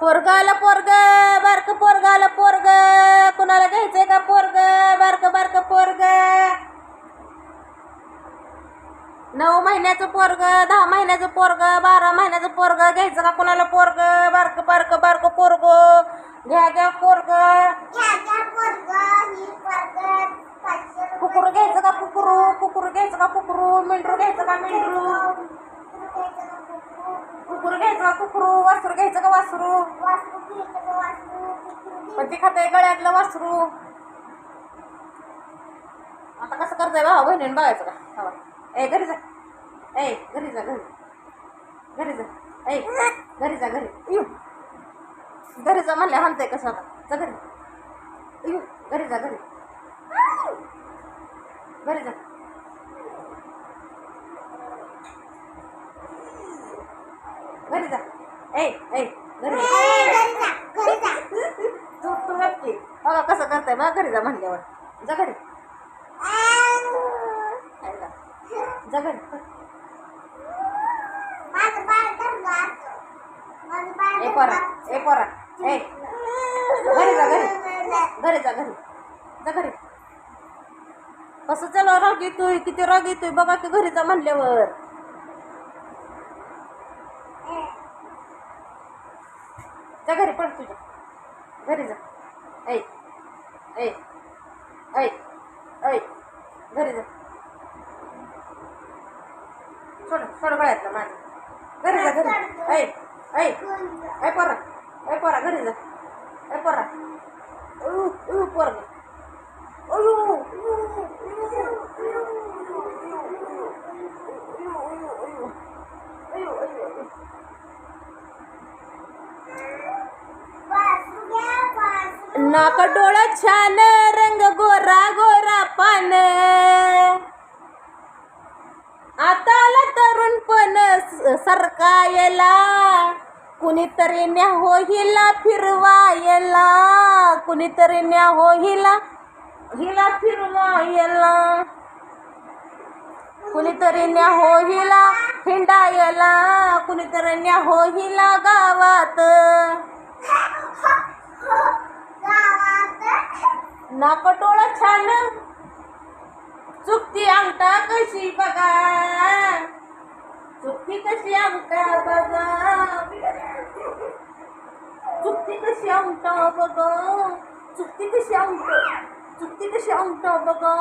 पोरग आलं पोरग बारक पोरग आलं पोरग. कुणाला घ्यायचंय का पोरग? बारक बारक पोरग. नऊ महिन्याचं पोरग दहा महिन्याचं पोरग बारा महिन्याचं पोरग. घ्यायचं का कुणाला पोरग? बारक बारक कसं करताय भावा बहिणीने बघायचं का? हवा ए घरी जा. ए घरी जा घरी. घरी जा. ए घरी जा घरी. इऊ. घरी जा म्हणल्या म्हणताय कसं आता. जा घरी. इऊ. घरी जा घरी. घरी जा. घरी जा. ए ए घरी जा. तू तू नक्की बघा कसं करताय बघा घरी जा म्हणल्यावर. जा घरी आहे का? जा घरी ए पोरा ए पोरा ए. घरी जा घरी. घरी जा घरी. जा घरी. कसं चला राग येतोय किती राग येतोय बघा की घरी जा म्हणल्यावर. जा घरी पड तुझ्या. घरी जा. ऐ ऐ ऐ ऐ घरी जा. सोड सोड गळ्यातलं माझं घरी नाक डोळं छान रंग गोरा गोरा पान. तरुणपण पण सरकायला. कुणीतरी न्या हो हिला फिरवायला. कुणीतरी न्या हो हिला हिला फिरवायला. कुणीतरी न्या हो हिला हिंडायला. कुणीतरी न्या हो हिला गावात. नाकटोळा छान. चुकती अंगठा कशी बघा. चुकी कशी आमटा बघा. चुकी कशी आमटा बघा. चुकी कशी अंगठा चुकी कशी आमटा बघा.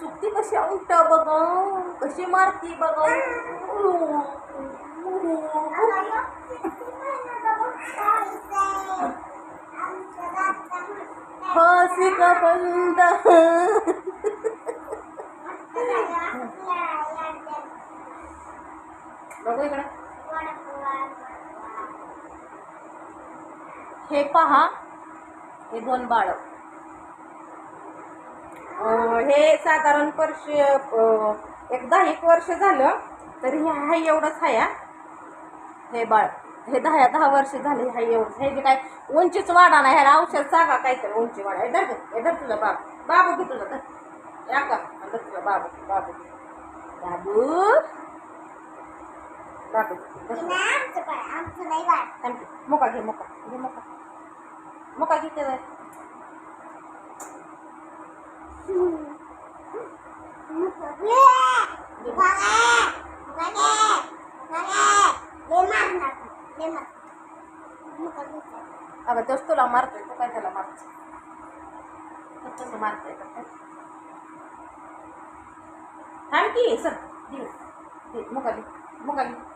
चुकी कशी आमटा बघा. कशी मारती बघा. हसी का बंद. बघू इकडे. हे पहा हे दोन बाळ. हे साधारण वर्ष एक दहा एक वर्ष झालं तरी हे हाय एवढंच आहे हे. बाळ हे दहा दहा वर्ष झाले हाय एवढंच. हे जे काय उंचीच वाढा ना ह्याला औषध सांगा काहीतरी उंची वाढा हे धर हे धर तुझा बाबू बाबू घे तुझा धर. या का धर तुझा बाबू बाबू. बाबू. की. मोका घे मोका घे मोका मोका घे त्याला अगं तोच तुला मारतोय तू काय त्याला मारतो तसं मारतोय? थांब की सर दे दे मुका दे मुका दे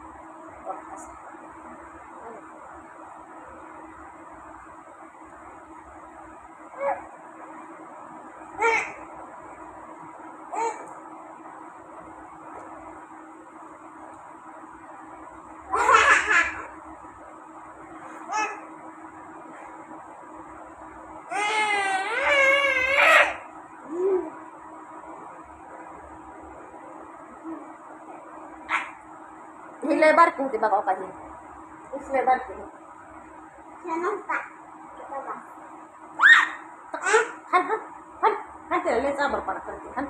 ही लय बारकी होती बघा काही हीच लय बारकी होती हल हल हल तिला लय चाबरपणा करते हल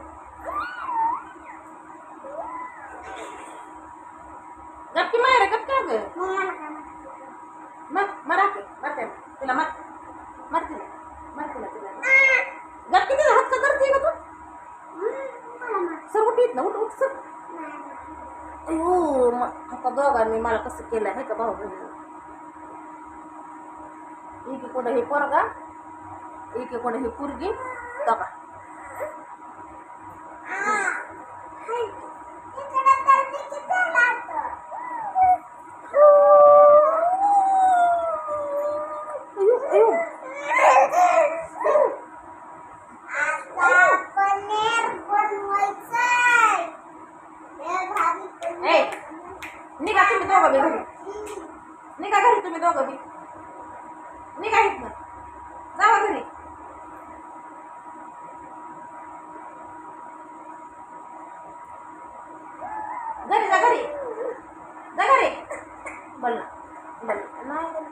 गप्पी मायरा गप्पी अगं दोघांनी मला कसं केलं आहे का भाऊ? बहिणी एकीकडं हे पोरगा एकीकडं हे पुरगी. बघा अयो अयो ए निघा तुम्ही दोघं बी घरी निघा घरी तुम्ही दोघं बी निघा इथनं जावा घरी घरी जा घरी जा घरी बोल ना. बोल. ना. नाही बोल.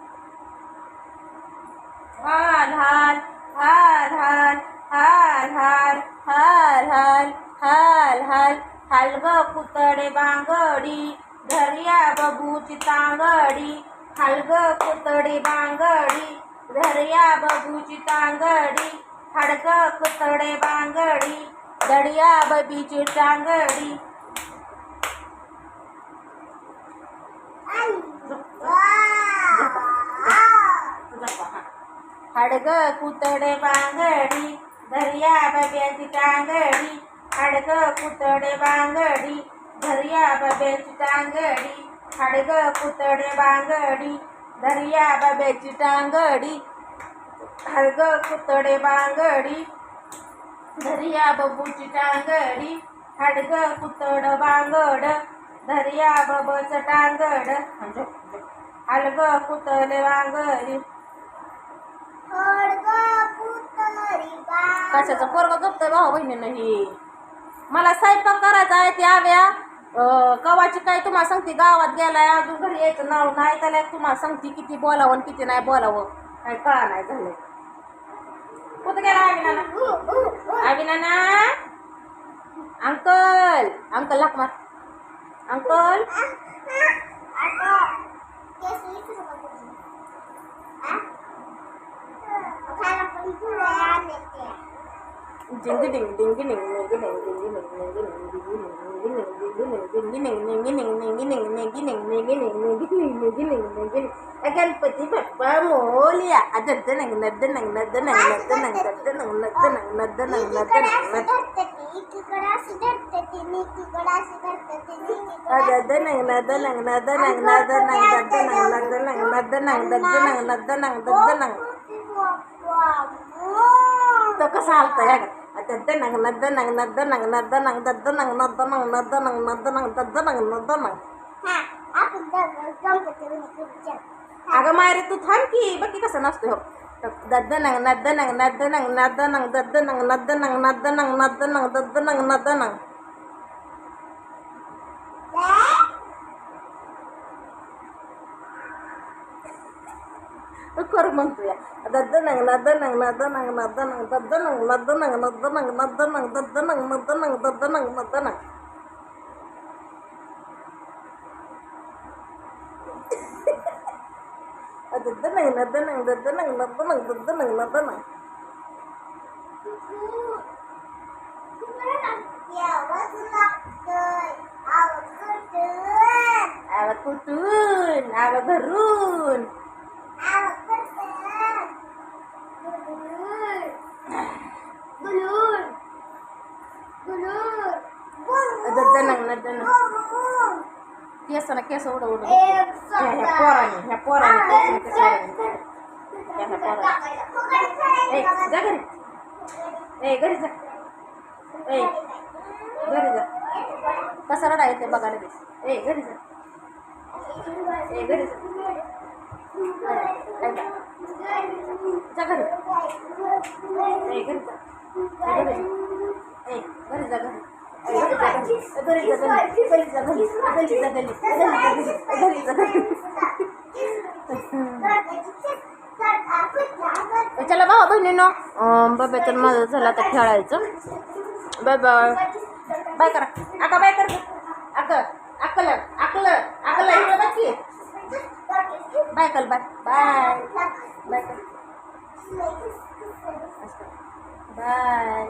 हाल हाल हाल हाल हाल हाल हाल हाल हाल हाल पुतळे बांगडी धर्या बबूची तांगडी. हाल ग पुतळे बांगडी धर्या बबूची तांगडी. हाडग पुतळे बांगडी दडिया बबीची टांगडी. हडग कुतडे बांगडी धर्या बब्याची टांगडी हडग कुतडे बांगडी धर्या बब्याची टांगडी हडग कुतडे बांगडी धर्या बब्याची टांगडी हडग कुतडे बांगडी धर्या बबूची टांगडी हडग कुतड बांगड धर्या बबच टांगड हलग कुतडे बांगडी कशाचं पोरग झोपतंय भाऊ बहिणीनं ही मला स्वयंपाक करायचा आहे ते आव्या कवाची काय तुम्हाला सांगते गावात गेलाय अजून घरी यायचं नाव नाही त्याला तुम्हाला सांगते किती बोलावं आणि किती नाही बोलावं काय कळा नाही झालं कुठं गेला अविनाना अविनाना अंकल अंकल लाख मार uncle Ding ding ding ding ding ding ding ding ding ding Ganapati Bappa Morya ಅದಂತೆ ನಂಗೆ ನದ್ದ ನಂಗೆ ನದ್ದ ನಂಗೆ ನದ್ದ ನಂಗೆ ನದ್ದ ನಂಗೆ ನದ್ದ ನಂಗೆ ನದ್ದ ನಂಗೆ ನದ್ದ ಅದದ ನಂಗೆ ನದ ನಂಗೆ ನದ ನಂಗೆ ನದ ನಂಗೆ ನದ್ದ ನಂಗೆ ನದ್ದ ನಂಗೆ ನದ್ದ ನಂಗೆ ನದ್ದ ನಂಗೆ ನದ್ದ ನಂಗೆ ke salte atente nang nadda nang nadda nang nadda nang nadda nang nadda nang nadda nang nadda nang nadda nang nadda nang ha aku dah gagal ketemu kucing agama itu thanki bagi ke sana sudah dadda nang nadda nang nadda nang nadda nang dadda nang nadda nang nadda nang nadda nang dadda nang nadda nang Aku tuh, aku berun. केस ना केस उड उड ह्या पोराने ह्या पोराने केस पोराने. जा घरी. ए घरी जा. ए घरी जा. कसा रडा येते बघायला दिस ए घरी जा. ए घरी जा. घरी. जा. घरी जा. चला बाबा गलीचा गली चला बाबा तर माझं झालं आता खेळायचं. बाय बाय बाय करा. आका बाय कर. अक आकल आकल आकल बाकी बाय कल बाय. बाय. Bye bye.